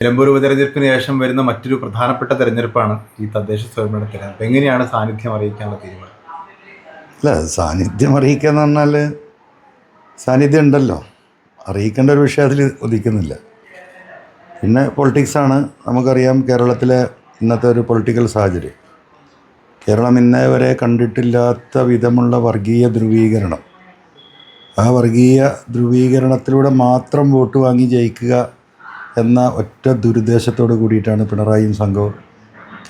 നിലമ്പൂർ ഉപതെരഞ്ഞെടുപ്പിന് ശേഷം വരുന്ന മറ്റൊരു പ്രധാനപ്പെട്ട തെരഞ്ഞെടുപ്പാണ് ഈ തദ്ദേശ സ്വയംഭരണ തെരഞ്ഞെടുപ്പ് എങ്ങനെയാണ് സാന്നിധ്യം അറിയിക്കാനുള്ള തീരുമാനം? അല്ല സാന്നിധ്യം അറിയിക്കുക എന്ന് പറഞ്ഞാൽ സാന്നിധ്യം ഉണ്ടല്ലോ. അറിയിക്കേണ്ട ഒരു വിഷയം അതിൽ ഉദിക്കുന്നില്ല. പിന്നെ പൊളിറ്റിക്സാണ് നമുക്കറിയാം കേരളത്തിലെ ഇന്നത്തെ ഒരു പൊളിറ്റിക്കൽ സാഹചര്യം. കേരളം ഇന്നേ വരെ കണ്ടിട്ടില്ലാത്ത വിധമുള്ള വർഗീയ ധ്രുവീകരണം. ആ വർഗീയ ധ്രുവീകരണത്തിലൂടെ മാത്രം വോട്ട് വാങ്ങി ജയിക്കുക എന്ന ഒറ്റ ദുരുദ്ദേശത്തോട് കൂടിയിട്ടാണ് പിണറായിയും സംഘവും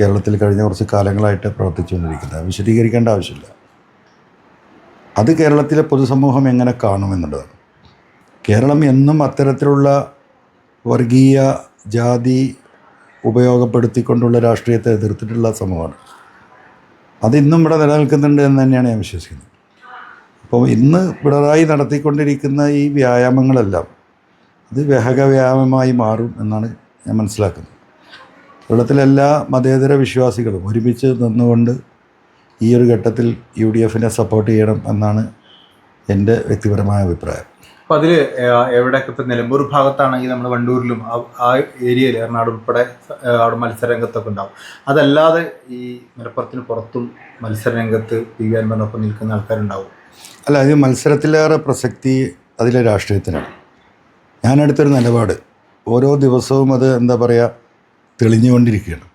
കേരളത്തിൽ കഴിഞ്ഞ കുറച്ച് കാലങ്ങളായിട്ട് പ്രവർത്തിച്ചുകൊണ്ടിരിക്കുന്നത്. വിശദീകരിക്കേണ്ട ആവശ്യമില്ല. അത് കേരളത്തിലെ പൊതുസമൂഹം എങ്ങനെ കാണുമെന്നുള്ളതാണ്. കേരളം എന്നും അത്തരത്തിലുള്ള വർഗീയ ജാതി ഉപയോഗപ്പെടുത്തിക്കൊണ്ടുള്ള രാഷ്ട്രീയത്തെ എതിർത്തിട്ടുള്ള സമൂഹമാണ്. അതിന്നും ഇവിടെ നിലനിൽക്കുന്നുണ്ട് എന്ന് തന്നെയാണ് ഞാൻ വിശ്വസിക്കുന്നത്. അപ്പോൾ ഇന്ന് പിണറായി നടത്തിക്കൊണ്ടിരിക്കുന്ന ഈ വ്യായാമങ്ങളെല്ലാം അത് വ്യഹകവ്യായാമമായി മാറും എന്നാണ് ഞാൻ മനസ്സിലാക്കുന്നത്. കേരളത്തിലെല്ലാ മതേതര വിശ്വാസികളും ഒരുമിച്ച് നിന്നുകൊണ്ട് ഈ ഒരു ഘട്ടത്തിൽ യു ഡി എഫിനെ സപ്പോർട്ട് ചെയ്യണം എന്നാണ് എന്റെ വ്യക്തിപരമായ അഭിപ്രായം. അപ്പോൾ അതിൽ എവിടെയൊക്കെ ഇപ്പം നിലമ്പൂർ ഭാഗത്താണെങ്കിൽ നമ്മൾ വണ്ടൂരിലും ആ- ഏരിയയിൽ എറണാകുളം ഉൾപ്പെടെ അവിടെ മത്സരരംഗത്തൊക്കെ ഉണ്ടാവും. അതല്ലാതെ ഈ മലപ്പുറത്തിന് പുറത്തും മത്സരരംഗത്ത് പി വി അൻപനൊപ്പം നിൽക്കുന്ന ആൾക്കാരുണ്ടാവും. അല്ല ഇത് മത്സരത്തിലേറെ പ്രസക്തി അതിലെ രാഷ്ട്രീയത്തിനാണ്. ഞാനെടുത്തൊരു നിലപാട്. ഓരോ ദിവസവും അത് എന്താ പറയുക തെളിഞ്ഞുകൊണ്ടിരിക്കുകയാണ്.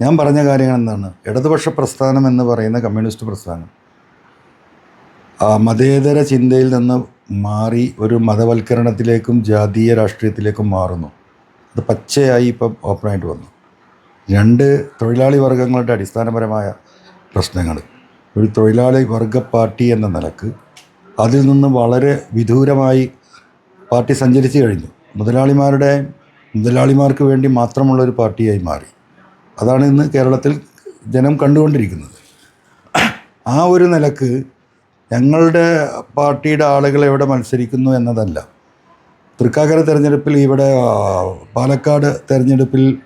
ഞാൻ പറഞ്ഞ കാര്യങ്ങൾ എന്താണ്? ഇടതുപക്ഷ പ്രസ്ഥാനം എന്ന് പറയുന്ന കമ്മ്യൂണിസ്റ്റ് പ്രസ്ഥാനം മതേതര ചിന്തയിൽ നിന്ന് മാറി ഒരു മതവൽക്കരണത്തിലേക്കും ജാതീയ രാഷ്ട്രീയത്തിലേക്കും മാറുന്നു. അത് പച്ചയായി ഇപ്പം ഓപ്പണായിട്ട് വന്നു. രണ്ട് തൊഴിലാളി വർഗങ്ങളുടെ അടിസ്ഥാനപരമായ പ്രശ്നങ്ങൾ. ഒരു തൊഴിലാളി വർഗ പാർട്ടി എന്ന നിലയ്ക്ക് അതിൽ നിന്ന് വളരെ വിദൂരമായി പാർട്ടി സഞ്ചരിച്ചു കഴിഞ്ഞു. മുതലാളിമാരുടെ മുതലാളിമാർക്ക് വേണ്ടി മാത്രമുള്ള ഒരു പാർട്ടിയായി മാറി. അതാണ് ഇന്ന് കേരളത്തിൽ ജനം കണ്ടുകൊണ്ടിരിക്കുന്നത്. ആ ഒരു നിലയ്ക്ക് ഞങ്ങളുടെ പാർട്ടിയുടെ ആളുകൾ എവിടെ മത്സരിക്കുന്നു എന്നതല്ല. തൃക്കാക്കര തിരഞ്ഞെടുപ്പിൽ ഇവിടെ പാലക്കാട് തിരഞ്ഞെടുപ്പിൽ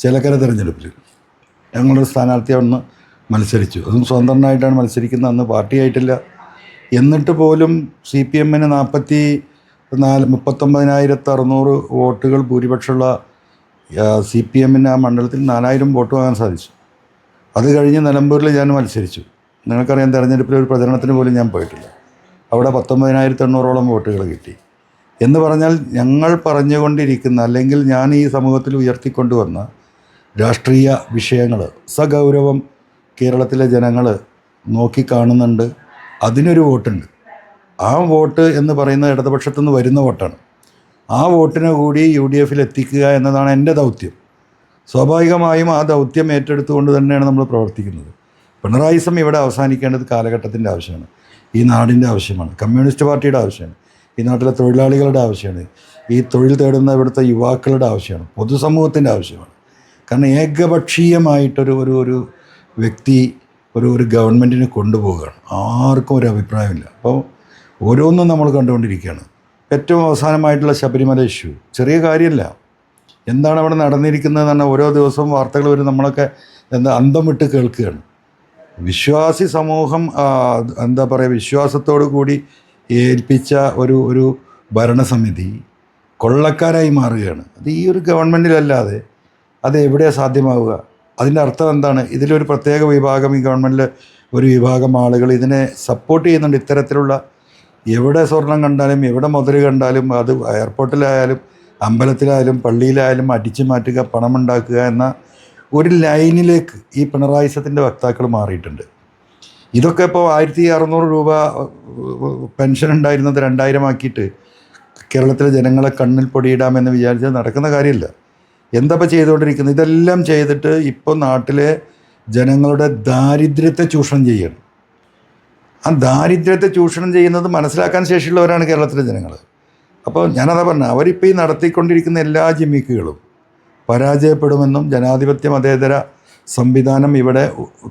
ചേലക്കര തിരഞ്ഞെടുപ്പിൽ ഞങ്ങളൊരു സ്ഥാനാർത്ഥി അന്ന് മത്സരിച്ചു. അതും സ്വതന്ത്രനായിട്ടാണ് മത്സരിക്കുന്നത്. അന്ന് പാർട്ടിയായിട്ടില്ല എന്നിട്ട് പോലും സി പി എമ്മിന് നാൽപ്പത്തി നാല് മുപ്പത്തൊമ്പതിനായിരത്തി അറുന്നൂറ് വോട്ടുകൾ ഭൂരിപക്ഷമുള്ള സി പി എമ്മിന് ആ മണ്ഡലത്തിൽ നാലായിരം വോട്ട് വാങ്ങാൻ സാധിച്ചു. അത് കഴിഞ്ഞ് നിലമ്പൂരിൽ ഞാൻ മത്സരിച്ചു. നിങ്ങൾക്കറിയാം തെരഞ്ഞെടുപ്പിൽ ഒരു പ്രചരണത്തിന് പോലും ഞാൻ പോയിട്ടില്ല. അവിടെ പത്തൊമ്പതിനായിരത്തി എണ്ണൂറോളം വോട്ടുകൾ കിട്ടി. എന്ന് പറഞ്ഞാൽ ഞങ്ങൾ പറഞ്ഞുകൊണ്ടിരിക്കുന്ന അല്ലെങ്കിൽ ഞാൻ ഈ സമൂഹത്തിൽ ഉയർത്തിക്കൊണ്ടുവന്ന രാഷ്ട്രീയ വിഷയങ്ങൾ സഗൗരവം കേരളത്തിലെ ജനങ്ങൾ നോക്കിക്കാണുന്നുണ്ട് അതിനൊരു വോട്ടുണ്ട്. ആ വോട്ട് എന്ന് പറയുന്നത് ഇടതുപക്ഷത്തു നിന്ന് വരുന്ന വോട്ടാണ്. ആ വോട്ടിനെ കൂടി യു ഡി എഫിൽ എത്തിക്കുക എന്നതാണ് എന്റെ ദൗത്യം. സ്വാഭാവികമായും ആ ദൗത്യം ഏറ്റെടുത്തുകൊണ്ട് തന്നെയാണ് നമ്മൾ പ്രവർത്തിക്കുന്നത്. പിണറായിസം ഇവിടെ അവസാനിക്കേണ്ടത് കാലഘട്ടത്തിന്റെ ആവശ്യമാണ്. ഈ നാടിന്റെ ആവശ്യമാണ്. കമ്മ്യൂണിസ്റ്റ് പാർട്ടിയുടെ ആവശ്യമാണ്. ഈ നാട്ടിലെ തൊഴിലാളികളുടെ ആവശ്യമാണ്. ഈ തൊഴിൽ തേടുന്ന ഇവിടുത്തെ യുവാക്കളുടെ ആവശ്യമാണ്. പൊതുസമൂഹത്തിന്റെ ആവശ്യമാണ്. കാരണം ഏകപക്ഷീയമായിട്ടൊരു ഒരു ഒരു വ്യക്തി ഒരു ഒരു ഗവൺമെന്റിനെ കൊണ്ടുപോവുകയാണ്. ആർക്കും ഒരു അഭിപ്രായമില്ല. അപ്പോൾ ഓരോന്നും നമ്മൾ കണ്ടുകൊണ്ടിരിക്കുകയാണ്. ഏറ്റവും അവസാനമായിട്ടുള്ള ശബരിമല ഇഷ്യൂ ചെറിയ കാര്യമല്ല. എന്താണ് അവിടെ നടന്നിരിക്കുന്നത് തന്നെ ഓരോ ദിവസവും വാർത്തകൾ വരും നമ്മളൊക്കെ എന്താ അന്തം വിട്ട് കേൾക്കുകയാണ്. വിശ്വാസി സമൂഹം എന്താ പറയുക വിശ്വാസത്തോടു കൂടി ഏൽപ്പിച്ച ഒരു ഒരു ഭരണസമിതി കൊള്ളക്കാരായി മാറുകയാണ്. അത് ഈ ഒരു ഗവൺമെന്റിലല്ലാതെ അത് എവിടെയാണ് സാധ്യമാവുക? അതിന്റെ അർത്ഥം എന്താണ്? ഇതിലൊരു പ്രത്യേക വിഭാഗം ഈ ഗവൺമെന്റിൽ ഒരു വിഭാഗം ആളുകൾ ഇതിനെ സപ്പോർട്ട് ചെയ്യുന്നുണ്ട്. ഇത്തരത്തിലുള്ള എവിടെ സ്വർണം കണ്ടാലും എവിടെ മുതൽ കണ്ടാലും അത് എയർപോർട്ടിലായാലും അമ്പലത്തിലായാലും പള്ളിയിലായാലും അടിച്ചു മാറ്റുക പണമുണ്ടാക്കുക എന്ന ഒരു ലൈനിലേക്ക് ഈ പിണറായിസത്തിന്റെ വക്താക്കൾ മാറിയിട്ടുണ്ട്. ഇതൊക്കെ ഇപ്പോൾ ആയിരത്തി അറുന്നൂറ് രൂപ പെൻഷൻ ഉണ്ടായിരുന്നത് രണ്ടായിരം ആക്കിയിട്ട് കേരളത്തിലെ ജനങ്ങളെ കണ്ണിൽ പൊടിയിടാമെന്ന് വിചാരിച്ചാൽ നടക്കുന്ന കാര്യമില്ല. എന്താ ഇപ്പോൾ ചെയ്തുകൊണ്ടിരിക്കുന്നത്? ഇതെല്ലാം ചെയ്തിട്ട് ഇപ്പോൾ നാട്ടിലെ ജനങ്ങളുടെ ദാരിദ്ര്യത്തെ ചൂഷണം ചെയ്യണം ആ ദാരിദ്ര്യത്തെ ചൂഷണം ചെയ്യുന്നത് മനസ്സിലാക്കാൻ ശേഷിയുള്ളവരാണ് കേരളത്തിലെ ജനങ്ങൾ അപ്പോൾ ഞാനതാ പറഞ്ഞത് അവരിപ്പോൾ ഈ നടത്തിക്കൊണ്ടിരിക്കുന്ന എല്ലാ ജിമ്മിക്കുകളും പരാജയപ്പെടുമെന്നും ജനാധിപത്യ മതേതര സംവിധാനം ഇവിടെ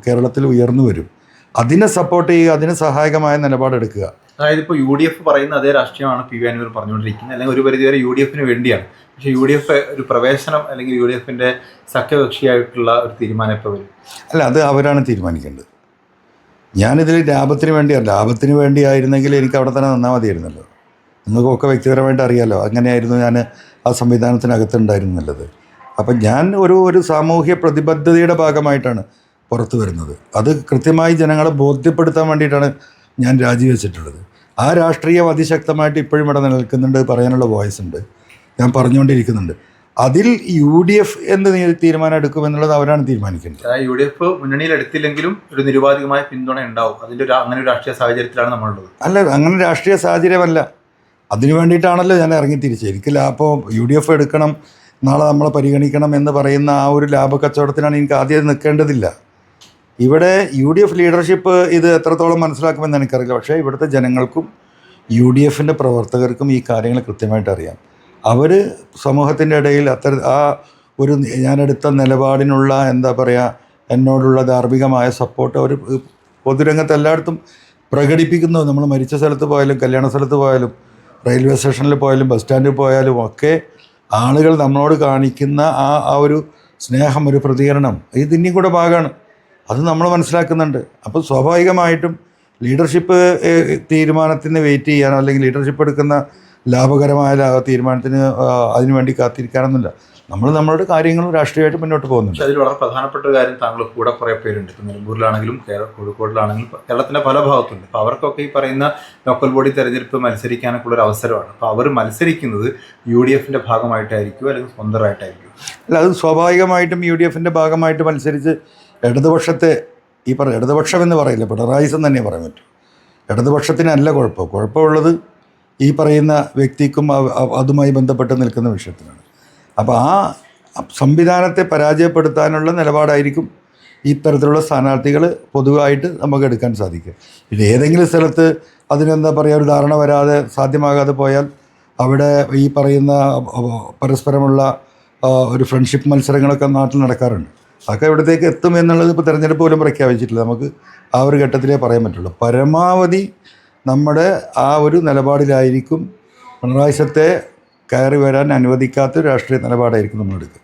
കേരളത്തിൽ ഉയർന്നു വരും. അതിനെ സപ്പോർട്ട് ചെയ്യുക അതിന് സഹായകമായ നിലപാടെടുക്കുക. അതായത് ഇപ്പോൾ യു ഡി എഫ് പറയുന്ന അതേ രാഷ്ട്രീയമാണ് പി വി അനുവർ പറഞ്ഞുകൊണ്ടിരിക്കുന്നത്. അല്ലെങ്കിൽ ഒരു പരിധിവരെ യു ഡി എഫിന് വേണ്ടിയാണ്. പക്ഷേ യു ഡി എഫ് ഒരു പ്രവേശനം അല്ലെങ്കിൽ യു ഡി എഫിന്റെ സഖ്യകക്ഷിയായിട്ടുള്ള ഒരു തീരുമാനം ഇപ്പോൾ വരും. അല്ല അത് അവരാണ് തീരുമാനിക്കേണ്ടത്. ഞാനിതിൽ ലാഭത്തിന് വേണ്ടിയാണ് ലാഭത്തിന് വേണ്ടിയായിരുന്നെങ്കിൽ എനിക്ക് അവിടെ തന്നെ നിന്നാൽ മതിയായിരുന്നല്ലോ. നിങ്ങൾക്കൊക്കെ വ്യക്തിപരമായിട്ട് അറിയാലോ. അങ്ങനെയായിരുന്നു ഞാൻ ആ സംവിധാനത്തിനകത്തുണ്ടായിരുന്നുള്ളത്. അപ്പം ഞാൻ ഒരു ഒരു സാമൂഹ്യ പ്രതിബദ്ധതയുടെ ഭാഗമായിട്ടാണ് പുറത്തു വരുന്നത്. അത് കൃത്യമായി ജനങ്ങളെ ബോധ്യപ്പെടുത്താൻ വേണ്ടിയിട്ടാണ് ഞാൻ രാജിവെച്ചിട്ടുള്ളത്. ആ രാഷ്ട്രീയം അതിശക്തമായിട്ട് ഇപ്പോഴും ഇവിടെ നിലനിൽക്കുന്നുണ്ട് പറയാനുള്ള വോയിസ് ഉണ്ട്. ഞാൻ പറഞ്ഞുകൊണ്ടിരിക്കുന്നുണ്ട്. അതിൽ യു ഡി എഫ് എന്ത് തീരുമാനം എടുക്കുമെന്നുള്ളത് അവരാണ് തീരുമാനിക്കുന്നത്. യു ഡി എഫ് മുന്നണിയിൽ എടുത്തില്ലെങ്കിലും ഒരു നിരുപാധികമായ പിന്തുണ ഉണ്ടാവും. അതിന്റെ ഒരു അങ്ങനെ ഒരു രാഷ്ട്രീയ സാഹചര്യത്തിലാണ് നമ്മളുള്ളത്. അല്ല അങ്ങനെ രാഷ്ട്രീയ സാഹചര്യമല്ല. അതിനു വേണ്ടിയിട്ടാണല്ലോ ഞാൻ ഇറങ്ങി തിരിച്ചത്. എനിക്ക് ലാഭം യു ഡി എഫ് എടുക്കണം നാളെ നമ്മളെ പരിഗണിക്കണം എന്ന് പറയുന്ന ആ ഒരു ലാഭക്കച്ചവടത്തിനാണ് എനിക്ക് ആദ്യം നിൽക്കേണ്ടതില്ല. ഇവിടെ യു ഡി എഫ് ലീഡർഷിപ്പ് ഇത് എത്രത്തോളം മനസ്സിലാക്കുമെന്ന് എനിക്കറിയില്ല. പക്ഷേ ഇവിടുത്തെ ജനങ്ങൾക്കും യു ഡി എഫിന്റെ പ്രവർത്തകർക്കും ഈ കാര്യങ്ങൾ കൃത്യമായിട്ട് അറിയാം. അവർ സമൂഹത്തിന്റെ ഇടയിൽ അത്തര ആ ഒരു ഞാനെടുത്ത നിലപാടിനുള്ള എന്താ പറയുക എന്നോടുള്ള ധാർമ്മികമായ സപ്പോർട്ട് അവർ പൊതുരംഗത്ത് എല്ലായിടത്തും പ്രകടിപ്പിക്കുന്നു. നമ്മൾ മരിച്ച സ്ഥലത്ത് പോയാലും കല്യാണ സ്ഥലത്ത് പോയാലും റെയിൽവേ സ്റ്റേഷനിൽ പോയാലും ബസ് സ്റ്റാൻഡിൽ പോയാലും ഒക്കെ ആളുകൾ നമ്മളോട് കാണിക്കുന്ന ആ ആ ഒരു സ്നേഹം ഒരു പ്രതികരണം ഇതിന്റെയും കൂടെ ഭാഗമാണ് അത് നമ്മൾ മനസ്സിലാക്കുന്നുണ്ട്. അപ്പോൾ സ്വാഭാവികമായിട്ടും ലീഡർഷിപ്പ് തീരുമാനത്തിന് വെയിറ്റ് ചെയ്യാനോ അല്ലെങ്കിൽ ലീഡർഷിപ്പ് എടുക്കുന്ന ലാഭകരമായ തീരുമാനത്തിന് അതിനുവേണ്ടി അതിനു കാത്തിരിക്കാനൊന്നുമില്ല. നമ്മൾ നമ്മളുടെ കാര്യങ്ങൾ രാഷ്ട്രീയമായിട്ട് മുന്നോട്ട് പോകുന്നുണ്ട്. അതിൽ വളരെ പ്രധാനപ്പെട്ട ഒരു കാര്യം താങ്കൾ കൂടെ കുറേ പേരുണ്ട്. ഇപ്പം നിലമ്പൂരിലാണെങ്കിലും കോഴിക്കോടിലാണെങ്കിലും കേരളത്തിന്റെ പല ഭാഗത്തുണ്ട്. അപ്പോൾ അവർക്കൊക്കെ ഈ പറയുന്ന ലോക്കൽ ബോഡി തെരഞ്ഞെടുപ്പ് മത്സരിക്കാനൊക്കെ ഉള്ള ഒരു അവസരമാണ്. അപ്പോൾ അവർ മത്സരിക്കുന്നത് യു ഡി എഫിന്റെ ഭാഗമായിട്ടായിരിക്കും അല്ലെങ്കിൽ സ്വന്തമായിട്ടായിരിക്കും അല്ല അത് സ്വാഭാവികമായിട്ടും യു ഡി എഫിന്റെ ഭാഗമായിട്ട് മത്സരിച്ച് ഇടതുപക്ഷത്തെ ഈ പറ ഇടതുപക്ഷം എന്ന് പറയില്ല പിണറായിസം തന്നെ പറയാൻ പറ്റും. ഇടതുപക്ഷത്തിനല്ല കുഴപ്പം. കുഴപ്പമുള്ളത് ഈ പറയുന്ന വ്യക്തിക്കും അതുമായി ബന്ധപ്പെട്ട് നിൽക്കുന്ന വിഷയത്തിനാണ് അപ്പോൾ ആ സംവിധാനത്തെ പരാജയപ്പെടുത്താനുള്ള നിലപാടായിരിക്കും ഇത്തരത്തിലുള്ള തരത്തിലുള്ള സ്ഥാനാർത്ഥികൾ പൊതുവായിട്ട് നമുക്ക് എടുക്കാൻ സാധിക്കുക. പിന്നെ ഏതെങ്കിലും സ്ഥലത്ത് അതിനെന്താ പറയുക ഒരു ധാരണ വരാതെ സാധ്യമാകാതെ പോയാൽ അവിടെ ഈ പറയുന്ന പരസ്പരമുള്ള ഒരു ഫ്രണ്ട്ഷിപ്പ് മത്സരങ്ങളൊക്കെ നാട്ടിൽ നടക്കാറുണ്ട്. അതൊക്കെ എവിടത്തേക്ക് എത്തും എന്നുള്ളത് ഇപ്പോൾ തിരഞ്ഞെടുപ്പ് പോലും പ്രഖ്യാപിച്ചിട്ടില്ല. നമുക്ക് ആ ഒരു ഘട്ടത്തിലേ പറയാൻ പറ്റുള്ളൂ. പരമാവധി നമ്മുടെ ആ ഒരു നിലപാടിലായിരിക്കും പിണറായിസത്തെ കയറി വരാൻ അനുവദിക്കാത്ത രാഷ്ട്രീയ നിലപാടായിരിക്കും നമ്മൾ എടുക്കുക